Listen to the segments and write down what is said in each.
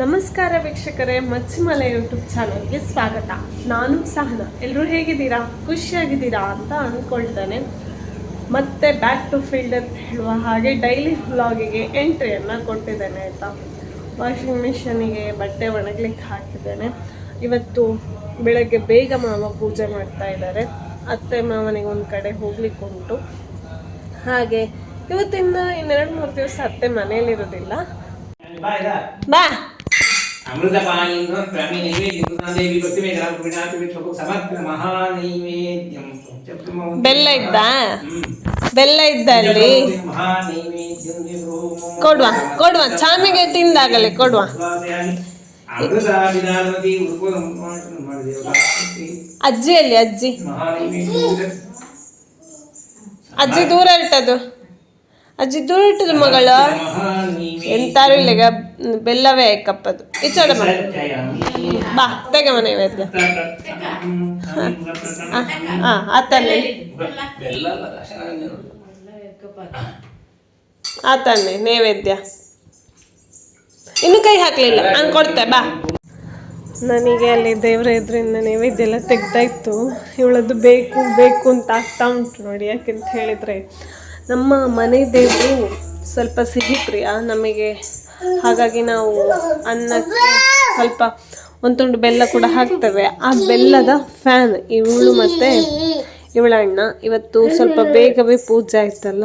ನಮಸ್ಕಾರ ವೀಕ್ಷಕರೇ ಮಚ್ಚಿಮಲೆ ಯೂಟ್ಯೂಬ್ ಚಾನಲ್ಗೆ ಸ್ವಾಗತ. ನಾನು ಸಹನ. ಎಲ್ಲರೂ ಹೇಗಿದ್ದೀರಾ? ಖುಷಿಯಾಗಿದ್ದೀರಾ ಅಂತ ಅಂದ್ಕೊಳ್ತೇನೆ ಮತ್ತೆ ಬ್ಯಾಕ್ ಟು ಫೀಲ್ಡ್ ಅಂತ ಹೇಳುವ ಹಾಗೆ ಡೈಲಿ ವ್ಲಾಗಿಗೆ ಎಂಟ್ರಿಯನ್ನು ಕೊಟ್ಟಿದ್ದೇನೆ ಆಯಿತಾ? ವಾಷಿಂಗ್ ಮಿಷನಿಗೆ ಬಟ್ಟೆ ಒಣಗ್ಲಿಕ್ಕೆ ಹಾಕಿದ್ದೇನೆ. ಇವತ್ತು ಬೆಳಗ್ಗೆ ಬೇಗ ಮಾವ ಪೂಜೆ ಮಾಡ್ತಾ ಇದ್ದಾರೆ. ಅತ್ತೆ ಮಾವನಿಗೆ ಒಂದು ಕಡೆ ಹೋಗ್ಲಿಕ್ಕೆ ಉಂಟು. ಹಾಗೆ ಇವತ್ತಿಂದ ಇನ್ನೆರಡು ಮೂರು ದಿವಸ ಅತ್ತೆ ಮನೇಲಿರೋದಿಲ್ಲ ಬಾ. ಮಹಾನೈವೇದ್ಯಂ ಬೆಲ್ಲ ಇದ್ದ? ಬೆಲ್ಲ ಇದ್ದ ಅಲ್ಲಿ? ಕೊಡುವ ಕೊಡುವ, ಚಾಮಿಗೆ ತಿಂದಾಗಲೇ ಕೊಡುವ. ಅಜ್ಜಿ ಅಲ್ಲಿ, ಅಜ್ಜಿ. ಅಜ್ಜಿ ದೂರ ಇಟ್ಟದು ಅಜ್ಜಿ ದೂರ ಇಟ್ಟದು ಮಗಳು? ಎಂತಾರು ಇಲ್ಲ ಈಗ ಬೆಲ್ಲವೇ ಕಪ್ಪದು. ಇಚ್ಚೋಡ ಮನೆ ಬಾ, ತೆಗೆ ಮನೆ ನೈವೇದ್ಯ ಹಾಂ ಆತನ್ನೆ ನೈವೇದ್ಯ. ಇನ್ನು ಕೈ ಹಾಕ್ಲಿಲ್ಲ ನಾನು ಕೊಡ್ತೆ, ಬಾ. ನನಗೆ ಅಲ್ಲಿ ದೇವ್ರ ಎದುರಿಂದ ನೈವೇದ್ಯ ಎಲ್ಲ ತೆಗ್ತಾ ಇತ್ತು. ಇವಳದ್ದು ಬೇಕು ಬೇಕು ಅಂತ ಆಗ್ತಾ ಉಂಟು ನೋಡಿ ಯಾಕೆಂತ ಹೇಳಿದರೆ. ನಮ್ಮ ಮನೆ ದೇವರು ಸ್ವಲ್ಪ ಸಿಹಿ ಪ್ರಿಯ ನಮಗೆ ಹಾಗಾಗಿ ನಾವು ಅನ್ನಕ್ಕೆ ಸ್ವಲ್ಪ ಒಂದು ತುಂಡು ಬೆಲ್ಲ ಕೂಡ ಹಾಕ್ತೇವೆ. ಆ ಬೆಲ್ಲದ ಫ್ಯಾನ್ ಇವಳು ಮತ್ತು ಇವಳ ಇವತ್ತು ಸ್ವಲ್ಪ ಬೇಗವೇ ಪೂಜೆ ಆಯ್ತಲ್ಲ?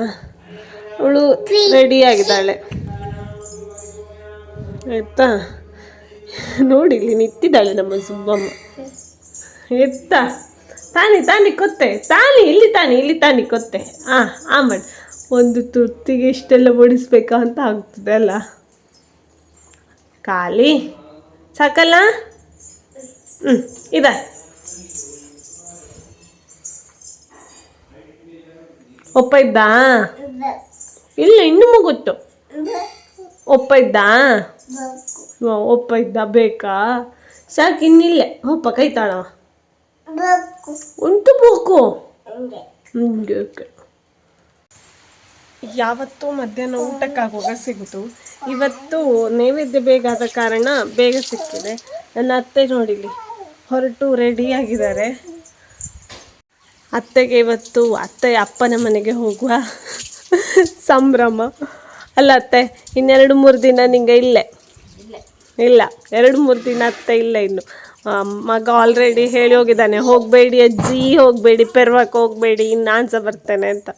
ಅವಳು ರೆಡಿ ಆಗಿದ್ದಾಳೆ. ಆಯ್ತಾ? ನೋಡಿ, ಇಲ್ಲಿ ನಿಂತಿದ್ದಾಳೆ ನಮ್ಮ ಸುಬ್ಬಮ್ಮ. ಎತ್ತ? ತಾನಿ ತಾನಿ, ಕೊತ್ತೆ. ತಾನಿ, ಇಲ್ಲಿ ತಾನಿ ಇಲ್ಲಿ ತಾನಿ, ಕೊತ್ತೆ. ಆ ಆ ಮಾಡಿ. ಒಂದು ತುರ್ತಿಗೆ ಇಷ್ಟೆಲ್ಲ ಬಡಿಸ್ಬೇಕಾ ಅಂತ ಆಗ್ತದೆ ಅಲ್ಲ? ಖಾಲಿ. ಸಾಕಲ್ಲ? ಹ್ಞೂ ಇದೆ. ಒಪ್ಪ ಇದ್ದಾ ಇಲ್ಲ ಇನ್ನು ಮುಗುತ್ತು ಒಪ್ಪ ಇದ್ದಾ ಒಪ್ಪ ಇದ್ದ ಬೇಕಾ? ಸಾಕು ಇನ್ನಿಲ್ಲೇ. ಒಪ್ಪ ಕೈ ತಾಳವ. ಉಂಟು ಬೇಕು. ಹ್ಞೂ ಓಕೆ. ಯಾವತ್ತೂ ಮಧ್ಯಾಹ್ನ ಊಟಕ್ಕಾಗುವಾಗ ಸಿಗ್ತು ಇವತ್ತು ನೈವೇದ್ಯ ಬೇಗ ಆದ ಕಾರಣ ಬೇಗ ಸಿಕ್ಕಿದೆ. ನನ್ನ ಅತ್ತೆ ನೋಡಿಲಿ, ಹೊರಟು ರೆಡಿ ಆಗಿದ್ದಾರೆ. ಅತ್ತೆಗೆ ಇವತ್ತು ಅತ್ತೆ ಅಪ್ಪನ ಮನೆಗೆ ಹೋಗುವ ಸಂಭ್ರಮ. ಅಲ್ಲ ಅತ್ತೆ, ಇನ್ನೆರಡು ಮೂರು ದಿನ ನಿಂಗೆ ಇಲ್ಲೇ? ಇಲ್ಲ, ಎರಡು ಮೂರು ದಿನ ಅತ್ತೆ ಇಲ್ಲ ಇನ್ನು. ಮಗ ಆಲ್ರೆಡಿ ಹೇಳಿ ಹೋಗಿದ್ದಾನೆ. ಹೋಗಬೇಡಿ ಅಜ್ಜಿ, ಹೋಗಬೇಡಿ, ಪೆರ್ವಕ್ಕೆ ಹೋಗಬೇಡಿ, ಇನ್ನು ನಾನು ಬರ್ತೇನೆ ಅಂತ.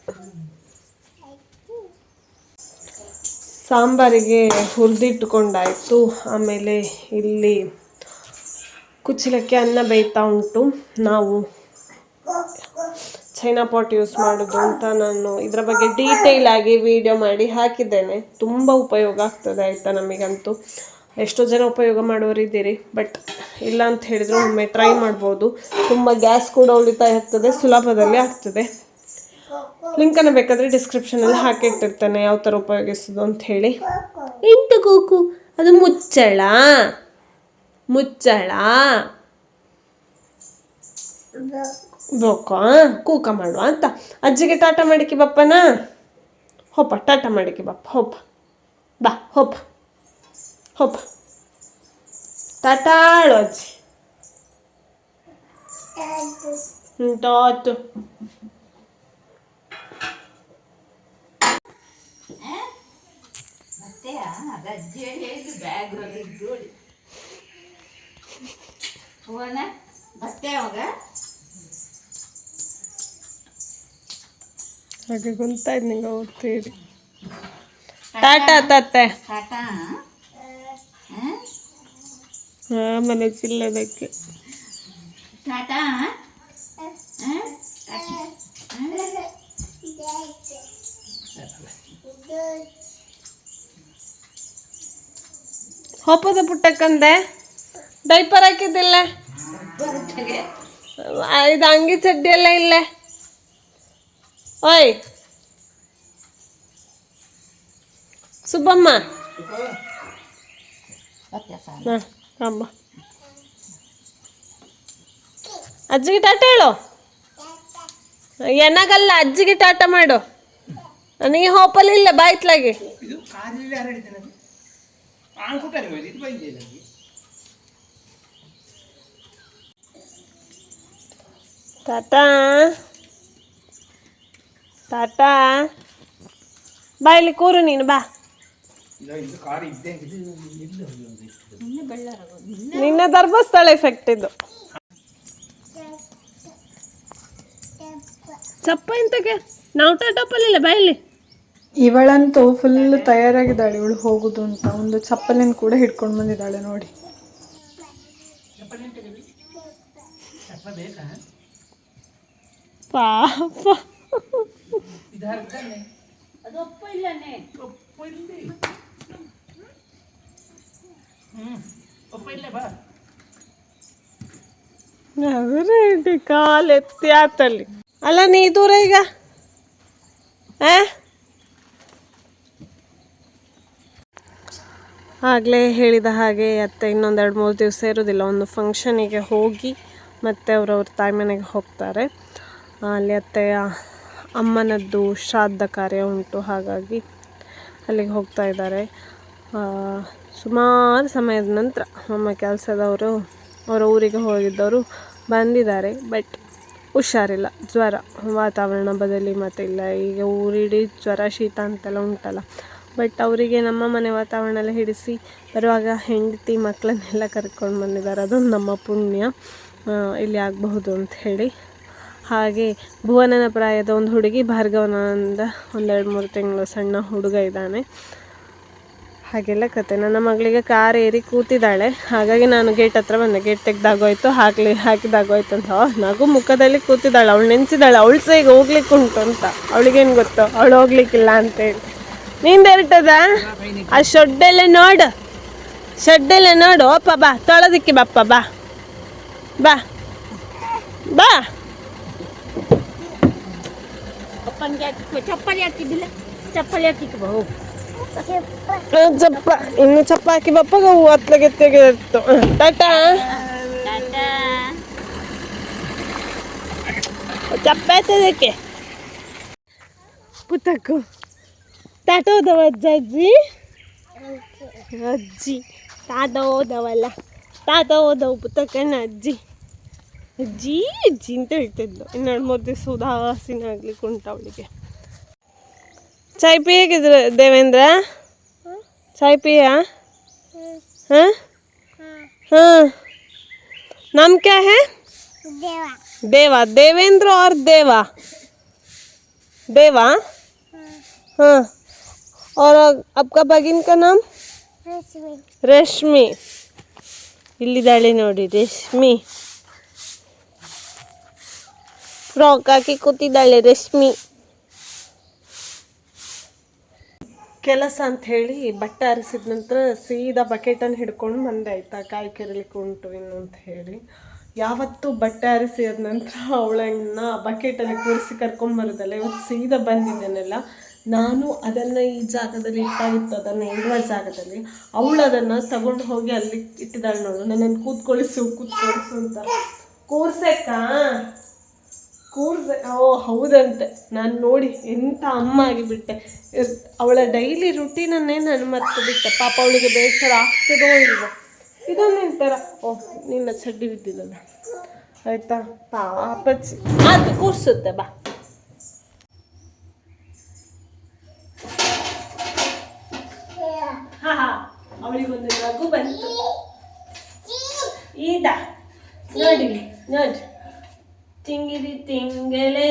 ಸಾಂಬಾರಿಗೆ ಹುರಿದಿಟ್ಕೊಂಡಾಯಿತು. ಆಮೇಲೆ ಇಲ್ಲಿ ಕುಚ್ಚಲಕ್ಕೆ ಅನ್ನ ಬೇಯ್ತಾ ಉಂಟು. ನಾವು ಚೈನಾ ಪಾಟ್ ಯೂಸ್ ಮಾಡೋದು ಅಂತ ನಾನು ಇದರ ಬಗ್ಗೆ ಡೀಟೇಲ್ ಆಗಿ ವಿಡಿಯೋ ಮಾಡಿ ಹಾಕಿದ್ದೇನೆ. ತುಂಬ ಉಪಯೋಗ ಆಗ್ತದೆ ಆಯಿತಾ ನಮಗಂತೂ. ಎಷ್ಟೋ ಜನ ಉಪಯೋಗ ಮಾಡೋರಿದ್ದೀರಿ ಬಟ್ ಇಲ್ಲ ಅಂತ ಹೇಳಿದ್ರು ಒಮ್ಮೆ ಟ್ರೈ ಮಾಡ್ಬೋದು. ತುಂಬ ಗ್ಯಾಸ್ ಕೂಡ ಉಳಿತಾಯ ಆಗ್ತದೆ ಸುಲಭದಲ್ಲಿ ಆಗ್ತದೆ. ಲಿಂಕನ್ನು ಬೇಕಾದರೆ ಡಿಸ್ಕ್ರಿಪ್ಷನಲ್ಲಿ ಹಾಕಿಟ್ಟಿರ್ತಾನೆ. ಯಾವ ಥರ ಉಪಯೋಗಿಸೋದು ಅಂತ ಹೇಳಿ. ಎಂಟು ಕೂಕು ಅದು ಮುಚ್ಚಳ. ಮುಚ್ಚಳ. ಬೋಕಾ? ಕೂಕ ಮಾಡುವ ಅಂತ. ಅಜ್ಜಿಗೆ ಟಾಟ ಮಾಡಿಕೆ ಬಪ್ಪನ? ಹೋಪ ಟಾಟ ಮಾಡಿಕೆ ಬಪ್ಪ ಹೋಪ. ಬಾ ಹೋಪ. ಹೋಪ. ಟಾಟಾಳು ಅಜ್ಜಿ. ಉಂಟಾತು ಹೋಗೋಣ ಮತ್ತೆ ಅವಾಗ? ಹಾಗೆ ಗೊತ್ತಾಯ್ತು ನಿಂಗೆ ಓದ್ತೀರಿ ಟಾಟಾ? ತತ್ತೆ ಟಾಟಾ? ಆಮೇಲೆ ಚಿಲ್ಲದಕ್ಕೆ ಟಾಟಾ? ಹೋಪದ ಪುಟ್ಟಕ್ಕಂದೆ? ಡೈಪರ್ ಹಾಕಿದ್ದಿಲ್ಲ? ಇದು ಅಂಗಿ ಚಡ್ಡಿ ಎಲ್ಲ ಇಲ್ಲೇ? ಓಯ್! ಸುಬ್ಬಮ್ಮ? ಅಮ್ಮ. ಅಜ್ಜಿಗೆ ಟಾಟ ಹೇಳು. ಏನಾಗಲ್ಲ ಅಜ್ಜಿಗೆ ಟಾಟ ಮಾಡು. ನನಗೆ ಹೋಪಲ್ಲಿ ಇಲ್ಲ, ಬಾಯ್ತ್ಲಾಗೆ. ಪಾಂಕುಟರಿ ಹೋಯ್ತು ಇದು ಬಂದಿದೆ ನನಗೆ ತಾತಾ ತಾತಾ ಬಾ ಇಲ್ಲಿ ಕೂರು ನೀನು ಬಾ ಇಲ್ಲ ಇದು ಕಾರ್ ಇದ್ದೆ ಇದು ಎಲ್ಲಿ ಹೋಗಿ ಇತ್ತು ನಿನ್ನೆ ಬೆಳ್ಳಾರ ನಿನ್ನ ಧರ್ಮಸ್ಥಳ ಎಫೆಕ್ಟ್ ಇದು ಚಪ್ಪ ಎಂತಕ್ಕೆ ನಾವು ಟಪ್ಪಲಿಲ್ಲ ಬಾ ಇಲ್ಲಿ ಇವಳಂತೂ ಫುಲ್ ತಯಾರಾಗಿದ್ದಾಳೆ. ಇವಳು ಹೋಗುದು ಅಂತ. ಒಂದು ಚಪ್ಪಲಿನ ಕೂಡ ಹಿಡ್ಕೊಂಡು ಬಂದಿದ್ದಾಳೆ ನೋಡಿ. ಚಪ್ಪ ಬೇಕಾ ಪಾಪ. ಇದು ಹರ್ಕನೆ ಅದು ಒಪ್ಪ ಇಲ್ಲನೇ ಒಪ್ಪ ಇಲ್ಲಿ ಹ್ಮ್ ಒಪ್ಪ ಇಲ್ಲೇ ಬಾ ರೆಡಿ ಕಾಲ್ ಎತ್ತಿ ಆತಲ್ಲಿ ಅಲ್ಲ ನೀ ದೂರ ಈಗ. ಆ ಆಗಲೇ ಹೇಳಿದ ಹಾಗೆ ಅತ್ತೆ ಇನ್ನೊಂದು ಎರಡು ಮೂರು ದಿವಸ ಇರೋದಿಲ್ಲ, ಒಂದು ಫಂಕ್ಷನಿಗೆ ಹೋಗಿ ಮತ್ತೆ ಅವರವ್ರ ತಾಯಿ ಮನೆಗೆ ಹೋಗ್ತಾರೆ. ಅಲ್ಲಿ ಅತ್ತೆಯ ಅಮ್ಮನದ್ದು ಶ್ರಾದ್ದ ಕಾರ್ಯ ಉಂಟು, ಹಾಗಾಗಿ ಅಲ್ಲಿಗೆ ಹೋಗ್ತಾ ಇದ್ದಾರೆ. ಸುಮಾರು ಸಮಯದ ನಂತರ ನಮ್ಮ ಕೆಲಸದವರು ಅವರ ಊರಿಗೆ ಹೋಗಿದ್ದವರು ಬಂದಿದ್ದಾರೆ, ಬಟ್ ಹುಷಾರಿಲ್ಲ. ಜ್ವರ, ವಾತಾವರಣ ಬದಲಿ ಮತ್ತಿಲ್ಲ ಈಗ ಊರಿಡೀ ಜ್ವರ, ಶೀತ ಅಂತೆಲ್ಲ ಉಂಟಲ್ಲ. ಬಟ್ ಅವರಿಗೆ ನಮ್ಮ ಮನೆ ವಾತಾವರಣ ಎಲ್ಲ ಹಿಡಿಸಿ ಬರುವಾಗ ಹೆಂಡತಿ ಮಕ್ಕಳನ್ನೆಲ್ಲ ಕರ್ಕೊಂಡು ಬಂದಿದ್ದಾರೆ. ಅದೊಂದು ನಮ್ಮ ಪುಣ್ಯ. ಇಲ್ಲಿ ಆಗಬಹುದು ಅಂತ ಹೇಳಿ. ಹಾಗೆ ಭುವನನ ಪ್ರಾಯದ ಒಂದು ಹುಡುಗಿ ಭಾರ್ಗವನಂದ ಒಂದೆರಡು ಮೂರು ತಿಂಗಳು ಸಣ್ಣ ಹುಡುಗ ಇದ್ದಾನೆ. ಹಾಗೆಲ್ಲ ಕತೆ. ನನ್ನ ಮಗಳಿಗೆ ಕಾರ್ ಏರಿ ಕೂತಿದ್ದಾಳೆ. ಹಾಗಾಗಿ ನಾನು ಗೇಟ್ ಹತ್ರ ಬಂದೆ. ಗೇಟ್ ತೆಗ್ದಾಗೋಯ್ತು, ಹಾಕ್ಲಿ, ಹಾಕಿದಾಗೋಯ್ತು ಅಂತ. ನಗು ಮುಖದಲ್ಲಿ ಕೂತಿದ್ದಾಳೆ. ಅವಳು ನೆನೆಸಿದಾಳೆ ಅವಳು ಸಹ ಈಗ ಹೋಗ್ಲಿಕ್ಕೆ ಉಂಟು ಅಂತ. ಅವಳಿಗೇನು ಗೊತ್ತು? ಅವಳು ಹೋಗ್ಲಿಕ್ಕಿಲ್ಲ ಅಂತೇಳಿ ನಿಂದ ಇರ್ತದ ಆ ಶೊಡ್ಡೆಲ್ಲ ನೋಡು. ಶೆಡ್ಡೆಲ್ಲ ನೋಡು. ಅಪ್ಪ ಬಾ. ತೊಳೆದಿಕ್ಕೆ ಬಪ್ಪ ಬಾ. ಬಾ. ಬಾ. ಅಪ್ಪನಿಗೆ ಹಾಕಿ ಚಪ್ಪಲಿ ಹಾಕಿದ್ದಿಲ್ಲ. ಚಪ್ಪಲಿ ಹಾಕಿಕ್ಕೆ ಬಾ ಹೋಗು ಆ, ಚಪ್ಪ. ಇನ್ನು ಚಪ್ಪ ಹಾಕಿ ಬಪ್ಪಾಗ ಹೂ ಹತ್ಲಗೆ ತೆಗೆದಿತ್ತು. ಟಾಟಾ. ಟಾಟಾ. ಚಪ್ಪ ಎತ್ತದಕ್ಕೆ ಪುತ್ತಕ್ಕು. ತಾತ ಹೋದವ ಅಜ್ಜ ಅಜ್ಜಿ ಅಜ್ಜಿ ತಾತ ಹೋದವಲ್ಲ ತಾತ ಹೋದವು ಪುತ್ತಕ್ಕನ ಅಜ್ಜಿ ಅಜ್ಜಿ ಅಜ್ಜಿ ಅಂತ ಹೇಳ್ತಿದ್ಲು ಇನ್ನೆರಡು ಮೂರು ದಿವಸ ಉದಾಸೀನ ಆಗ್ಲಿಕ್ಕೆ ಉಂಟು ಅವಳಿಗೆ ಚಾಯ್ ಪಿ ಹೇಗಿದ್ರು ದೇವೇಂದ್ರ ಚಾಯ್ ಪಿಯಾ ಹಾಂ ಹಾಂ नाम क्या है देवा देवेंद्र और देवा देवा हाँ और आपका बगिन का नाम ರೇಷ್ಮಿ ಇಲ್ಲಿದ್ದಾಳೆ ನೋಡಿ ರೇಷ್ಮಿ ಫ್ರಾಕ್ ಹಾಕಿ ಕೂತಿದ್ದಾಳೆ ರೇಷ್ಮಿ ಕೆಲಸ ಅಂತ ಹೇಳಿ ಬಟ್ಟೆ ಆರಿಸಿದ ನಂತರ ಸೀದಾ ಬಕೆಟನ್ನು ಹಿಡ್ಕೊಂಡು ಬಂದೆ ಆಯ್ತಾ ಕಾಯಿ ಕೆರಲಿಕ್ಕೆ ಉಂಟು ಇನ್ನು ಅಂತ ಹೇಳಿ ಯಾವತ್ತೂ ಬಟ್ಟೆ ಆರಿಸಿದ ನಂತರ ಅವಳನ್ನ ಬಕೆಟಲ್ಲಿ ಕೂರಿಸಿ ಕರ್ಕೊಂಬರೋದಲ್ಲ ಇವತ್ತು ಸೀದಾ ಬಂದಿದ್ದೇನಲ್ಲ ನಾನು ಅದನ್ನು ಈ ಜಾಗದಲ್ಲಿ ಇಟ್ಟಾಗಿತ್ತು, ಅದನ್ನು ಇರುವ ಜಾಗದಲ್ಲಿ. ಅವಳು ಅದನ್ನು ತಗೊಂಡು ಹೋಗಿ ಅಲ್ಲಿ ಇಟ್ಟಿದ್ದಾಳೆ ನೋಡು. ನನ್ನನ್ನು ಕೂತ್ಕೊಳಿಸು ಕೂತ್ಕೊಳಿಸು ಅಂತ. ಕೂರ್ಸಕ್ಕ ಕೂರ್ಸ. ಓ, ಹೌದಂತೆ. ನಾನು ನೋಡಿ ಎಂಥ ಅಮ್ಮ ಆಗಿಬಿಟ್ಟೆ. ಅವಳ ಡೈಲಿ ರುಟೀನನ್ನೇ ನಾನು ಮರ್ತು ಬಿಟ್ಟೆ. ಪಾಪ ಅವಳಿಗೆ ಬೇಸರ ಆಗ್ತದೋ ಇಲ್ವೋ. ಇದೊಂದು ಥರ ಓ, ನಿನ್ನ ಚಡ್ಡಿ ಬಿದ್ದಿಲ್ಲಲ್ಲ ಆಯ್ತಾ? ಪಾಪಚ್ಚಿ ಅದು ಕೂರಿಸುತ್ತೆ, ಬಾ ಹಾ ಹಾ ಅವಳಿಗೊಂದು ನಗು ಬಂತು. ಈದ, ನೋಡಿ ನೋಡಿ. ತಿಂಗಿದಿ ತಿಂಗಲೆ,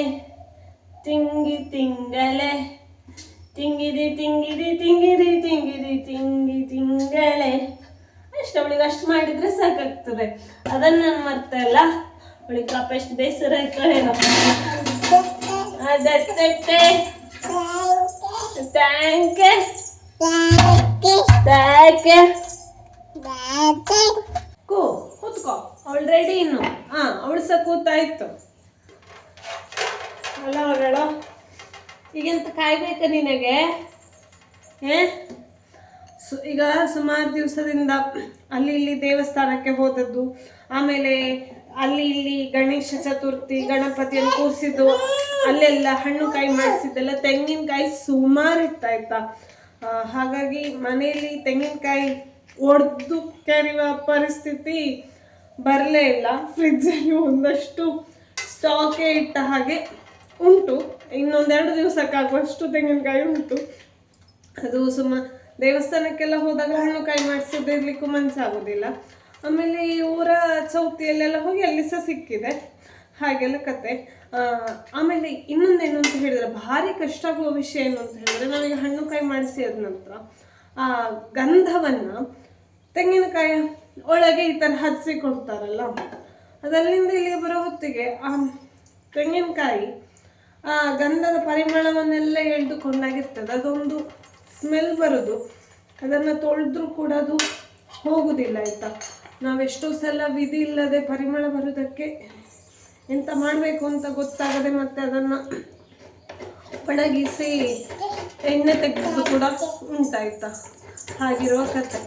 ತಿಂಗಿ ತಿಂಗಲೆ, ತಿಂಗಿದಿ ತಿಂಗಿದಿ ತಿಂಗಿದಿ ತಿಂಗಿದಿ ತಿಂಗಿ ತಿಂಗಳೆ ಅಷ್ಟು, ಅವಳಿಗೆ ಅಷ್ಟು ಮಾಡಿದ್ರೆ ಸಾಕಾಗ್ತದೆ. ಅದನ್ನ ನಾನು ಮರ್ತಲ್ಲ ಅವಳಿಗೆ ಪಾಪ ಎಷ್ಟು ಬೇಸರ ಆಯ್ತು ಏನಪ್ಪ ಅದತ್ತೆ ಥ್ಯಾಂಕ್ ಕೂ ಕೂತ್ಕೋ. ಅವಳು ರೆಡಿ ಇನ್ನು. ಹಾ ಅವಳು ಸಹ ಕೂತಾಯ್ತು ಅಲ್ಲ ಅವಳು ಈಗೆಂತ ಕಾಯ್ಬೇಕಾ ನಿನಗೆ? ಏ ಸು ಈಗ ಸುಮಾರು ದಿವಸದಿಂದ ಅಲ್ಲಿ ಇಲ್ಲಿ ದೇವಸ್ಥಾನಕ್ಕೆ ಹೋದದ್ದು. ಆಮೇಲೆ ಅಲ್ಲಿ ಇಲ್ಲಿ ಗಣೇಶ ಚತುರ್ಥಿ ಗಣಪತಿಯನ್ನು ಕೂರಿಸಿದ್ದು. ಅಲ್ಲೆಲ್ಲ ಹಣ್ಣು ಕಾಯಿ ಮಾಡಿಸಿದ್ದೆಲ್ಲ ತೆಂಗಿನಕಾಯಿ ಸುಮಾರು ಇತ್ತಾಯ್ತಾ ಹಾಗಾಗಿ ಮನೆಯಲ್ಲಿ ತೆಂಗಿನಕಾಯಿ ಒಡೆದು ಕೆರೆಯುವ ಪರಿಸ್ಥಿತಿ ಬರಲೇ ಇಲ್ಲ. ಫ್ರಿಜ್ಜಲ್ಲಿ ಒಂದಷ್ಟು ಸ್ಟಾಕೇ ಇಟ್ಟ ಹಾಗೆ ಉಂಟು. ಇನ್ನೊಂದೆರಡು ದಿವಸಕ್ಕಾಗುವಷ್ಟು ತೆಂಗಿನಕಾಯಿ ಉಂಟು. ಅದು ಸುಮ್ಮ ದೇವಸ್ಥಾನಕ್ಕೆಲ್ಲ ಹೋದಾಗ ಹಣ್ಣು ಕಾಯಿ ಮಾಡಿಸದೆ ಇರ್ಲಿಕ್ಕೂ ಮನಸ್ಸಾಗೋದಿಲ್ಲ ಆಮೇಲೆ ಈ ಊರ ಚೌತಿಯಲ್ಲೆಲ್ಲ ಹೋಗಿ ಅಲ್ಲಿ ಸಹ ಸಿಕ್ಕಿದೆ. ಹಾಗೆಲ್ಲ ಕತೆ. ಆಮೇಲೆ ಇನ್ನೊಂದೇನು ಅಂತ ಹೇಳಿದ್ರೆ, ಭಾರಿ ಕಷ್ಟ ಆಗುವ ವಿಷಯ ಏನು ಅಂತ ಹೇಳಿದ್ರೆ ನಾವೀಗ ಹಣ್ಣು ಕಾಯಿ ಮಾಡಿಸಿ ಅದ ನಂತರ, ಆ, ಗಂಧವನ್ನ ತೆಂಗಿನಕಾಯಿ ಒಳಗೆ ಈ ಥರ ಹಚ್ಚಿ ಕೊಡ್ತಾರಲ್ಲ ಅದಲ್ಲಿಂದ ಇಲ್ಲಿಗೆ ಬರೋ ಹೊತ್ತಿಗೆ, ಆ, ತೆಂಗಿನಕಾಯಿ, ಆ, ಗಂಧದ ಪರಿಮಳವನ್ನೆಲ್ಲ ಎಳೆದುಕೊಂಡಾಗಿರ್ತದೆ ಅದೊಂದು ಸ್ಮೆಲ್ ಬರೋದು. ಅದನ್ನು ತೊಳೆದ್ರೂ ಕೂಡ ಅದು ಹೋಗುವುದಿಲ್ಲ ಆಯಿತಾ? ನಾವೆಷ್ಟೋ ಸಲ ವಿಧಿ ಇಲ್ಲದೆ ಪರಿಮಳ ಬರೋದಕ್ಕೆ ಎಂತ ಮಾಡಬೇಕು ಅಂತ ಗೊತ್ತಾಗದೆ ಮತ್ತೆ ಅದನ್ನು ಒಣಗಿಸಿ ಎಣ್ಣೆ ತೆಗೆದು ಕೂಡ ಉಂಟಾಯ್ತಾ? ಹಾಗಿರುವ ಕತೆ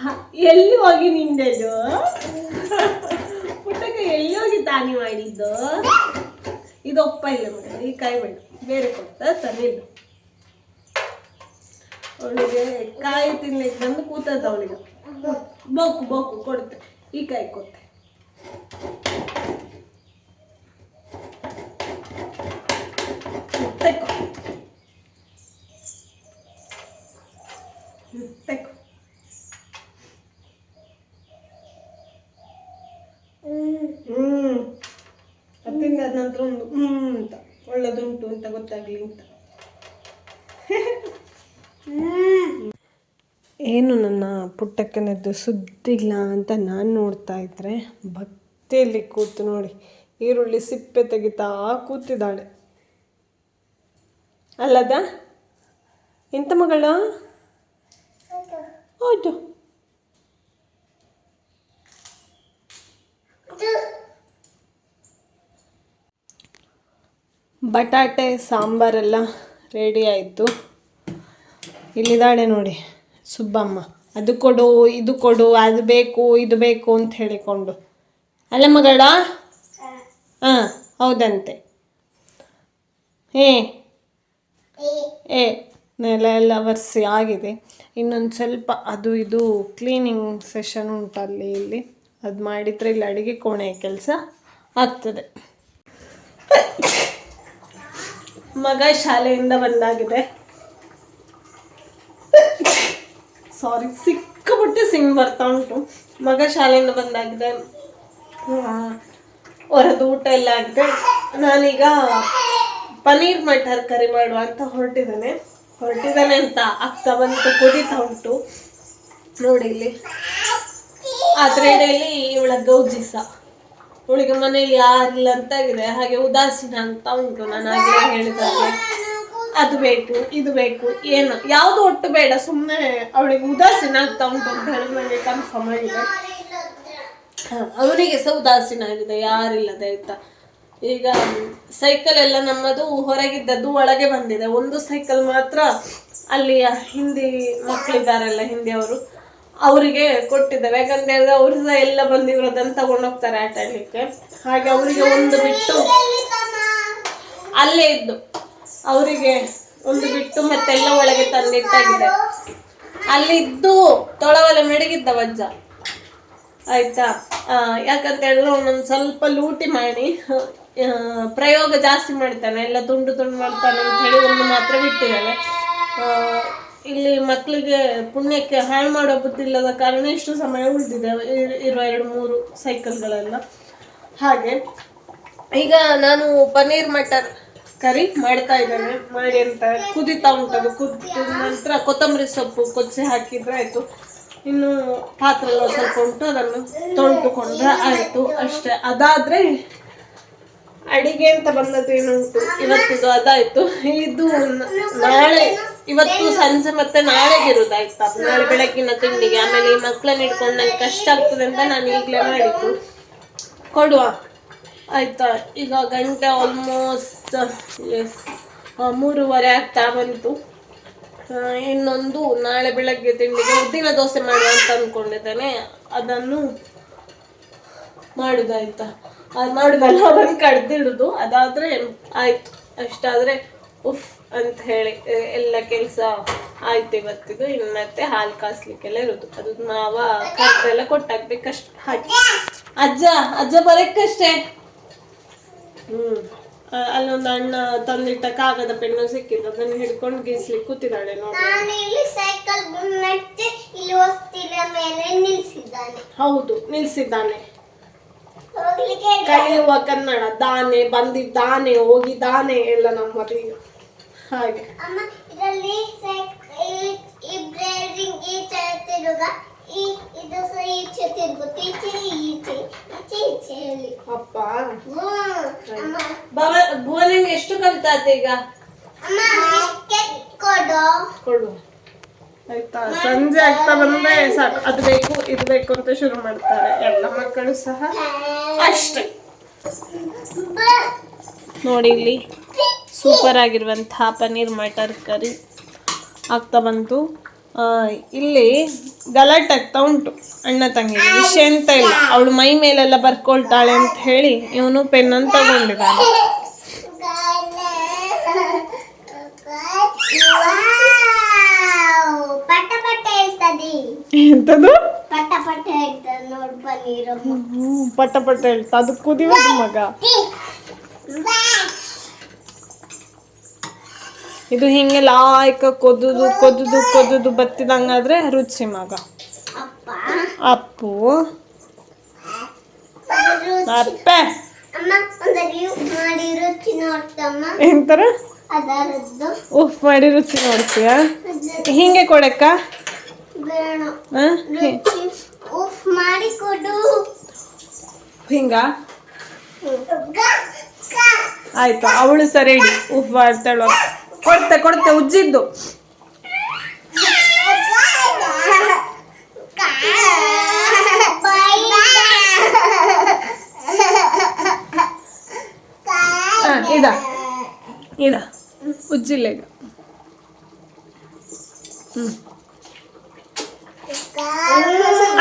ಹ, ಎಲ್ಲಿ ಹೋಗಿ ನಿಂದೆದು ಪುಟ್ಟಕ ಎಲ್ಲಿ ಹೋಗಿ ತಾನಿ ಮಾಡಿದ್ದು? ಇದು ಒಪ್ಪ ಇಲ್ಲ ಮೇಡಮ್ ಈ ಕಾಯಿ ಬೇಡ. ಬೇರೆ ಕೊಡ್ತಾ ತನಿಲ್ಲ ಅವಳಿಗೆ ಕಾಯಿ ತಿನ್ಲಿಕ್ಕೆ ಬಂದು ಕೂತದ ಅವಳಿಗೆ. ಬೋಕು ಬೋಕು ಕೊಡುತ್ತೆ ಈ ಕೈ ತೆಕ್ಕು ಹ್ಮ್. ಅದು ತಿಂದಾದ ನಂತರ ಒಂದು ಹ್ಮ್ ಅಂತ. ಒಳ್ಳೇದುಂಟು ಅಂತ ಗೊತ್ತಾಗಲಿ ಅಂತ. ಏನು ನನ್ನ ಪುಟ್ಟಕ್ಕನದ್ದು ಸುದ್ದಿಲ್ಲ ಅಂತ ನಾನು ನೋಡ್ತಾ ಇದ್ದರೆ ಭಕ್ತಿಯಲ್ಲಿ ಕೂತು ನೋಡಿ, ಈರುಳ್ಳಿ ಸಿಪ್ಪೆ ತೆಗಿತಾ ಕೂತಿದ್ದಾಳೆ. ಅಲ್ಲದ? ಎಂತ ಮಗಳ? ಹೌದು ಬಟಾಟೆ, ಸಾಂಬಾರೆಲ್ಲ ರೆಡಿ ಆಯಿತು. ಇಲ್ಲಿದ್ದಾಳೆ ನೋಡಿ. ಸುಬ್ಬಮ್ಮ ಅದು ಕೊಡು ಇದು ಕೊಡು ಅದು ಬೇಕು ಇದು ಬೇಕು ಅಂತ ಹೇಳಿಕೊಂಡು. ಅಲ್ಲ ಮಗಳ? ಹಾಂ. ಹೌದಂತೆ. ಏ ಏ ನೆಲ ಎಲ್ಲ ಒರೆಸಿ ಆಗಿದೆ. ಇನ್ನೊಂದು ಸ್ವಲ್ಪ ಅದು ಇದು ಕ್ಲೀನಿಂಗ್ ಸೆಷನ್ ಉಂಟಲ್ಲಿ ಅಲ್ಲಿ ಇಲ್ಲಿ. ಅದು ಮಾಡಿದರೆ ಇಲ್ಲಿ ಅಡುಗೆ ಕೋಣೆ ಕೆಲಸ ಆಗ್ತದೆ. ಮಗ ಶಾಲೆಯಿಂದ ಬಂದಾಗಿದೆ. ಸಾರಿ ಸಿಕ್ಕಬಿಟ್ಟು ಸಿಂಗ್ ಬರ್ತಾ ಉಂಟು. ಮಗ ಶಾಲೆಯಿಂದ ಬಂದಾಗಿದೆ ಹೊರದು ಊಟ ಎಲ್ಲ ಆಗಿದೆ, ನಾನೀಗ ಪನೀರ್ ಮಟರ್ ಕರಿ ಮಾಡುವ ಅಂತ ಹೊರಟಿದ್ದಾನೆ. ಹೊರಟಿದ್ದಾನೆ ಅಂತ ಆಗ್ತಾ ಬಂತು ಕುದೀತಾ ಉಂಟು. ನೋಡಿ ಇಲ್ಲಿ. ಅದ್ರೆಡೆಯಲ್ಲಿ ಇವಳ ಗೌಜಿಸ ಅವಳಿಗೆ ಮನೆಯಲ್ಲಿ ಯಾರಿಲ್ಲ ಅಂತಾಗಿದೆ ಹಾಗೆ ಉದಾಸೀನ ಅಂತ ಉಂಟು. ನಾನು ಆಗಲೇ ಹೇಳಿದಾಗೆ. ಅದು ಬೇಕು, ಇದು ಬೇಕು, ಏನು? ಯಾವುದು ಒಟ್ಟು ಬೇಡ ಸುಮ್ಮನೆ ಅವಳಿಗೆ ಉದಾಸೀನ ಆಗ್ತಾ ಉಂಟು ಅಂತ ಹೇಳಿ ನನಗೆ ಕನ್ಫರ್ಮ್ ಆಗಿದೆ. ಅವನಿಗೆ ಸಹ ಉದಾಸೀನ ಆಗಿದೆ ಯಾರಿಲ್ಲದೆ ಆಯ್ತಾ ಈಗ ಸೈಕಲ್ ಎಲ್ಲ ನಮ್ಮದು ಹೊರಗಿದ್ದದ್ದು ಒಳಗೆ ಬಂದಿದೆ. ಒಂದು ಸೈಕಲ್ ಮಾತ್ರ ಅಲ್ಲಿಯ ಹಿಂದಿ ಮಕ್ಕಳಿದ್ದಾರಲ್ಲ ಹಿಂದಿಯವರು ಅವರಿಗೆ ಕೊಟ್ಟಿದ್ದಾರೆ ಯಾಕಂತ ಹೇಳಿದ್ರೆ ಅವರು ಸಹ ಎಲ್ಲ ಬಂದು ಇವ್ರದನ್ನು ತಗೊಂಡೋಗ್ತಾರೆ ಆಟ ಆಡ್ಲಿಕ್ಕೆ ಹಾಗೆ ಅವರಿಗೆ ಒಂದು ಬಿಟ್ಟು ಅಲ್ಲೇ ಇದ್ದು. ಅವರಿಗೆ ಒಂದು ಬಿಟ್ಟು ಮತ್ತೆಲ್ಲ ಒಳಗೆ ತಂದಿಟ್ಟಾಗಿದೆ. ಅಲ್ಲಿದ್ದು ತೊಳವಲ ಮೆಡಗಿದ್ದ ವಜ್ಜ. ಆಯ್ತಾ? ಯಾಕಂತ ಹೇಳಿದ್ರೆ ಒಂದೊಂದು ಸ್ವಲ್ಪ ಲೂಟಿ ಮಾಡಿ ಪ್ರಯೋಗ ಜಾಸ್ತಿ ಮಾಡ್ತಾನೆ. ಎಲ್ಲ ತುಂಡು ತುಂಡು ಮಾಡ್ತಾನೆ ಅಂತ ಹೇಳಿ ಒಂದು ಮಾತ್ರ ಬಿಟ್ಟಿದ್ದಾನೆ. ಇಲ್ಲಿ ಮಕ್ಕಳಿಗೆ ಪುಣ್ಯಕ್ಕೆ ಹಾಳು ಮಾಡೋ ಬುದ್ಧಿ ಇಲ್ಲದ ಕಾರಣ ಇಷ್ಟು ಸಮಯ ಉಳಿದಿದೆ. ಇರುವ ಎರಡು ಮೂರು ಸೈಕಲ್ಗಳೆಲ್ಲ ಹಾಗೆ, ಈಗ ನಾನು ಪನ್ನೀರ್ ಮಟರ್ ಕರಿ ಮಾಡ್ತಾ ಇದ್ದಾನೆ. ಮಾಡಿ ಅಂತ ಕುದಿತಾ ಉಂಟದು ಕುದ್ದ ನಂತರ ಕೊತ್ತಂಬರಿ ಸೊಪ್ಪು ಕೊಚ್ಚಿ ಹಾಕಿದ್ರೆ ಆಯಿತು. ಇನ್ನು ಪಾತ್ರೆ ಸ್ವಲ್ಪ ಉಂಟು, ಅದನ್ನು ತೊಳೆದುಕೊಂಡ್ರೆ ಆಯ್ತು ಅಷ್ಟೇ. ಅದಾದ್ರೆ ಅಡಿಗೆ ಅಂತ ಬಂದದ್ದು ಏನುಂಟು ಇವತ್ತಿದು ಅದಾಯಿತು. ಇದು ನಾಳೆ, ಇವತ್ತು ಸಂಜೆ ಮತ್ತೆ ನಾಳೆಗೆ ಇರೋದಾಯ್ತಾ. ನಾಳೆ ಬೆಳಗ್ಗಿನ ತಿಂಡಿಗೆ. ಆಮೇಲೆ ಈ ಮಕ್ಕಳನ್ನ ಇಟ್ಕೊಂಡು ನಂಗೆ ಕಷ್ಟ ಆಗ್ತದೆ ಅಂತ ನಾನು ಈಗಲೇ ಮಾಡಿದ್ದು. ಕೊಡುವ. ಆಯ್ತಾ ಈಗ ಗಂಟೆ ಆಲ್ಮೋಸ್ಟ್ ಎಸ್ ಮೂರುವರೆ ಆಗ್ತಾ ಬಂತು. ಇನ್ನೊಂದು ನಾಳೆ ಬೆಳಗ್ಗೆ ತಿಂಡಿಗೆ ಉದ್ದಿನ ದೋಸೆ ಮಾಡುವ ಅಂತ ಅಂದ್ಕೊಂಡಿದ್ದೇನೆ ಅದನ್ನು ಮಾಡುದಾಯ್ತಾ ಅದು ಮಾಡುದಲ್ಲ ಅದನ್ನು ಕಡ್ದಿಡುದು. ಅದಾದ್ರೆ ಆಯ್ತು. ಅಷ್ಟಾದರೆ ಉಫ್ ಅಂತ ಹೇಳಿ ಎಲ್ಲ ಕೆಲಸ ಆಯ್ತು ಇವತ್ತಿದ್ದು ಇನ್ನು ಮತ್ತೆ ಹಾಲು ಕಾಸ್ಲಿಕ್ಕೆಲ್ಲ ಇರೋದು. ಅದು ಮಾವ ಕರ್ದೆಲ್ಲ ಕೊಟ್ಟಾಗ್ಬೇಕಷ್ಟು ಹಾಕಿ ಅಜ್ಜ ಅಜ್ಜ ಬರಕ್ಕಷ್ಟೇ. ಅಲ್ಲೊಂದು ಅಣ್ಣ ತಂದಿಟ್ಟ ಕಾಗದ ಪೆನ್ನು ಸಿಕ್ಕಿದ್ದು ಅದನ್ನ ಹಿಡ್ಕೊಂಡು ಗೀಸ್ಲಿಕ್ಕೆ ಕೂತಿದ್ದಾಳೆ ನೋಡಿ. ನಾನು ಇಲ್ಲಿ ಸೈಕಲ್ ಮತ್ತೆ ಇಲ್ಲಿ ಹೊಸ್ತಿನ ಮೇಲೆ ನಿಲ್ಸಿದ್ದಾನೆ. ಹೌದು ನಿಲ್ಸಿದ್ದಾನೆ. ಕಲಿಯುವ ಕನ್ನಡ ದಾನೆ ಬಂದಿದ್ದಾನೆ ಹೋಗಿದ್ದಾನೆ ಎಲ್ಲ ನಮ್ಮದೀಗ ಹಾಗೆ. ಅಮ್ಮ ಇದರಲ್ಲಿ ಸೈಕಲ್ ಇಬ್ರೇರಿಂಗ್ ಈಚೆ ತಿರುಗ ಈ ಇದು ಸಹ ಈಚೆ ತಿರುಗುತ್ತೆ ಈಚೆ ಈಚೆ ಈಚೆ ಈಚೆ ಹೇಳಿ. ಅಪ್ಪ. ಹ್ಮ್. ಅಮ್ಮ. ಭವ ಭುವನಿಗೆ ಎಷ್ಟು ಕಲಿತಾತ ಈಗ? ಅಮ್ಮ ಬಿಸ್ಕೆಟ್ ಕೊಡು. ಕೊಡು. ಆಯ್ತಾ? ಸಂಜೆ ಆಗ್ತಾ ಬಂದ್ರೆ ಸಾಕು. ಅದು ಬೇಕು ಇದು ಬೇಕು ಅಂತ ಶುರು ಮಾಡ್ತಾರೆ. ಎಲ್ಲ ಮಕ್ಕಳು ಸಹ. ಅಷ್ಟೇ. ನೋಡಿ ಇಲ್ಲಿ. ಸೂಪರ್ ಆಗಿರುವಂತಹ ಪನ್ನೀರ್ ಮಟರ್ ಕರಿ ಆಗ್ತಾ ಬಂತು. ಇಲ್ಲಿ ಗಲಾಟೆ ಆಗ್ತಾ ಉಂಟು. ಅಣ್ಣ ತಂಗಿ ವಿಷಯ ಅಂತ ಇಲ್ಲ. ಅವಳು ಮೈ ಮೇಲೆಲ್ಲ ಬರ್ಕೊಳ್ತಾಳೆ ಅಂತ ಹೇಳಿ ಇವನು ಪೆನ್ ಅಂತ ತಗೊಂಡಿದ್ದಾನೆ. ಪಟ್ಟ ಪಟ ಪಟ ಹೇಳ್ತದೆ. ಎಂತದು? ಪಟ ಪಟ ಹೇಳ್ತದೆ ನೋಡ್ ಪನ್ನೀರು ಹ್ಮ್, ಪಟ ಪಟ ಹೇಳ್ತಾ. ಅದು ಕುದಿಯೋದು ಮಗ. ಇದು ಹಿಂಗೆ ಲಾಯ್ಕ ಕೊದ್ದು ಕೊದ್ದು ಕೊದುದು ಬತ್ತಿದಂಗಾದ್ರೆ ರುಚಿ ಮಗ. ಅಪ್ಪ. ಅಪ್ಪು. ಎಂತರ? ಉಫ್ ಮಾಡಿ ರುಚಿ ನೋಡ್ತೀಯ? ಹಿಂಗೆ ಕೊಡಕ್ಕ? ಹಿಂಗ? ಆಯ್ತು ಅವಳು ಸರಿ ಇಡಿ ಉಫ್ ಮಾಡ್ತಾಳು. ಕೊಡ್ತೆ ಕೊಡ್ತೆ, ಉಜ್ಜಿದ್ದು. ಇದ. ಇದ. ಉಜ್ಜಿಲ್ಲ ಈಗ.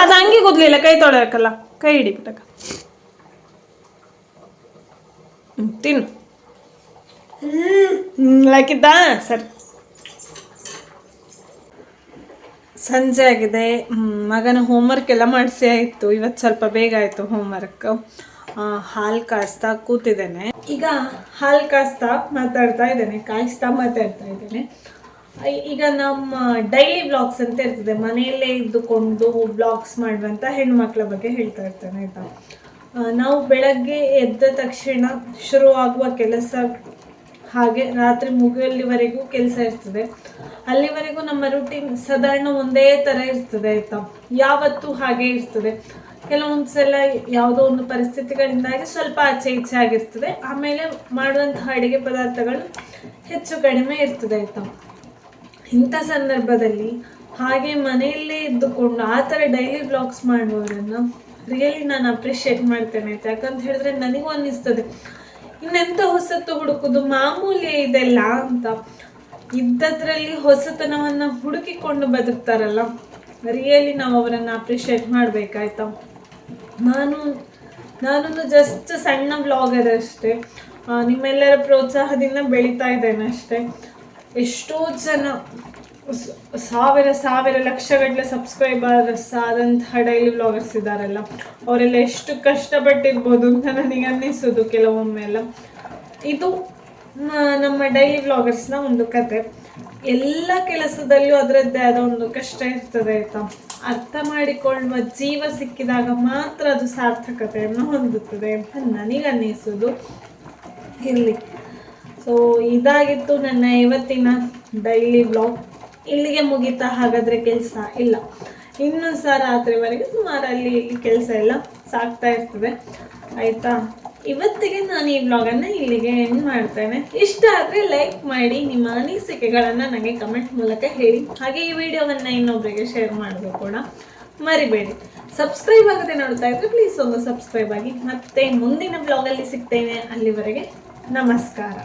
ಅದು ಹಂಗೆ ಕುದ್ಲಿಲ್ಲ, ಕೈ ತೊಳೆಯಕ್ಕಲ್ಲ. ಕೈ ಹಿಡಿ ಬಿಟ್ಟಕ್ಕ ಹ್ಮ್, ತಿನ್ನು. ಹ್ಮ್ ಇದ್ದ? ಸರಿ. ಸಂಜೆ ಆಗಿದೆ. ಮಗನ ಹೋಮ್ವರ್ಕ್ ಎಲ್ಲ ಮಾಡಿಸಿ ಆಯಿತು. ಇವತ್ತು ಸ್ವಲ್ಪ ಬೇಗ ಆಯಿತು ಹೋಮ್ವರ್ಕ್ ಹಾಲು ಕಾಯಿಸ್ತಾ ಕೂತಿದ್ದೇನೆ. ಈಗ ಹಾಲು ಕಾಯಿಸ್ತಾ ಮಾತಾಡ್ತಾ ಇದ್ದೇನೆ. ಕಾಯಿಸ್ತಾ ಮಾತಾಡ್ತಾ ಇದ್ದೇನೆ. ಈಗ ನಮ್ಮ ಡೈಲಿ ಬ್ಲಾಗ್ಸ್ ಅಂತ ಇರ್ತದೆ. ಮನೆಯಲ್ಲೇ ಇದ್ದುಕೊಂಡು ಬ್ಲಾಗ್ಸ್ ಮಾಡುವಂಥ ಹೆಣ್ಮಕ್ಳ ಬಗ್ಗೆ ಹೇಳ್ತಾ ಇರ್ತೇನೆ ಆಯಿತಾ? ನಾವು ಬೆಳಗ್ಗೆ ಎದ್ದ ತಕ್ಷಣ ಶುರುವಾಗುವ ಕೆಲಸ ಹಾಗೆ ರಾತ್ರಿ ಮುಗಿಯಲ್ಲಿವರೆಗೂ ಕೆಲಸ ಇರ್ತದೆ. ಅಲ್ಲಿವರೆಗೂ ನಮ್ಮ ರುಟೀನ್ ಸಾಧಾರಣ ಒಂದೇ ಥರ ಇರ್ತದೆ ಆಯಿತಾ? ಯಾವತ್ತೂ ಹಾಗೆ ಇರ್ತದೆ. ಕೆಲವೊಂದ್ಸಲ ಯಾವುದೋ ಒಂದು ಪರಿಸ್ಥಿತಿಗಳಿಂದಾಗಿ ಸ್ವಲ್ಪ ಆಚೆ ಈಚೆ ಆಗಿರ್ತದೆ. ಆಮೇಲೆ ಮಾಡುವಂತಹ ಅಡುಗೆ ಪದಾರ್ಥಗಳು ಹೆಚ್ಚು ಕಡಿಮೆ ಇರ್ತದೆ ಆಯಿತಾ? ಇಂಥ ಸಂದರ್ಭದಲ್ಲಿ ಹಾಗೆ ಮನೆಯಲ್ಲೇ ಇದ್ದುಕೊಂಡು ಆ ಥರ ಡೈಲಿ ಬ್ಲಾಗ್ಸ್ ಮಾಡುವವರನ್ನು ರಿಯಲಿ ನಾನು ಅಪ್ರಿಷಿಯೇಟ್ ಮಾಡ್ತೇನೆ ಆಯ್ತಾ? ಯಾಕಂತ ಹೇಳಿದ್ರೆ ನನಗೂ ಅನ್ನಿಸ್ತದೆ. ಇನ್ನೆಂಥ ಹೊಸತು ಹುಡುಕುದು? ಮಾಮೂಲಿ ಇದೆಲ್ಲ ಅಂತ. ಇದ್ದದ್ರಲ್ಲಿ ಹೊಸತನವನ್ನ ಹುಡುಕಿಕೊಂಡು ಬದುಕ್ತಾರಲ್ಲ. ರಿಯಲಿ ನಾವು ಅವರನ್ನು ಅಪ್ರಿಷಿಯೇಟ್ ಮಾಡಬೇಕಾಯ್ತಾ? ನಾನು, ನಾನೊಂದು ಜಸ್ಟ್ ಸಣ್ಣ ಬ್ಲಾಗರ್ ಅಷ್ಟೇ. ನಿಮ್ಮೆಲ್ಲರ ಪ್ರೋತ್ಸಾಹದಿಂದ ಬೆಳೀತಾ ಇದ್ದೇನೆ ಅಷ್ಟೇ. ಎಷ್ಟೋ ಜನ ಸಾವಿರ ಸಾವಿರ ಲಕ್ಷಗಟ್ಟಲೆ ಸಬ್ಸ್ಕ್ರೈಬರ್ಸ್ ಆದಂತಹ ಡೈಲಿ ವ್ಲಾಗರ್ಸ್ ಇದ್ದಾರಲ್ಲ, ಅವರೆಲ್ಲ ಎಷ್ಟು ಕಷ್ಟಪಟ್ಟಿರ್ಬೋದು ಅಂತ ನನಗೆ ಅನ್ನಿಸೋದು ಕೆಲವೊಮ್ಮೆ ಎಲ್ಲ ಇದು ನಮ್ಮ ಡೈಲಿ ವ್ಲಾಗರ್ಸ್ನ ಒಂದು ಕತೆ. ಎಲ್ಲ ಕೆಲಸದಲ್ಲೂ ಅದರದ್ದೇ ಆದ ಒಂದು ಕಷ್ಟ ಇರ್ತದೆ ಆಯ್ತಾ ಅರ್ಥ ಮಾಡಿಕೊಳ್ಳುವ ಜೀವ ಸಿಕ್ಕಿದಾಗ ಮಾತ್ರ ಅದು ಸಾರ್ಥಕತೆಯನ್ನು ಹೊಂದುತ್ತದೆ ಅಂತ ನನಗನ್ನಿಸೋದು ಇರಲಿ. ಸೊ ಇದಾಗಿತ್ತು ನನ್ನ ಇವತ್ತಿನ ಡೈಲಿ ಬ್ಲಾಗ್ ಇಲ್ಲಿಗೆ ಮುಗೀತಾ ಹಾಗಾದರೆ ಕೆಲಸ ಇಲ್ಲ. ಇನ್ನೂ ಸಹ ರಾತ್ರಿವರೆಗೆ ಸುಮಾರು ಅಲ್ಲಿ ಕೆಲಸ ಎಲ್ಲ ಸಾಗ್ತಾ ಇರ್ತದೆ. ಆಯಿತಾ? ಇವತ್ತಿಗೆ ನಾನು ಈ ಬ್ಲಾಗನ್ನು ಇಲ್ಲಿಗೆ ಎಂಡ್ ಮಾಡ್ತೇನೆ. ಇಷ್ಟ ಆದರೆ ಲೈಕ್ ಮಾಡಿ ನಿಮ್ಮ ಅನಿಸಿಕೆಗಳನ್ನು ನನಗೆ ಕಮೆಂಟ್ ಮೂಲಕ ಹೇಳಿ. ಹಾಗೆ ಈ ವಿಡಿಯೋವನ್ನು ಇನ್ನೊಬ್ಬರಿಗೆ ಶೇರ್ ಮಾಡಬೇಕು ಕೂಡ ಮರಿಬೇಡಿ. ಸಬ್ಸ್ಕ್ರೈಬ್ ಆಗದೆ ನೋಡ್ತಾ ಇದ್ರೆ ಪ್ಲೀಸ್ ಒಂದು ಸಬ್ಸ್ಕ್ರೈಬ್ ಆಗಿ. ಮತ್ತೆ ಮುಂದಿನ ಬ್ಲಾಗಲ್ಲಿ ಸಿಗ್ತೇನೆ. ಅಲ್ಲಿವರೆಗೆ ನಮಸ್ಕಾರ.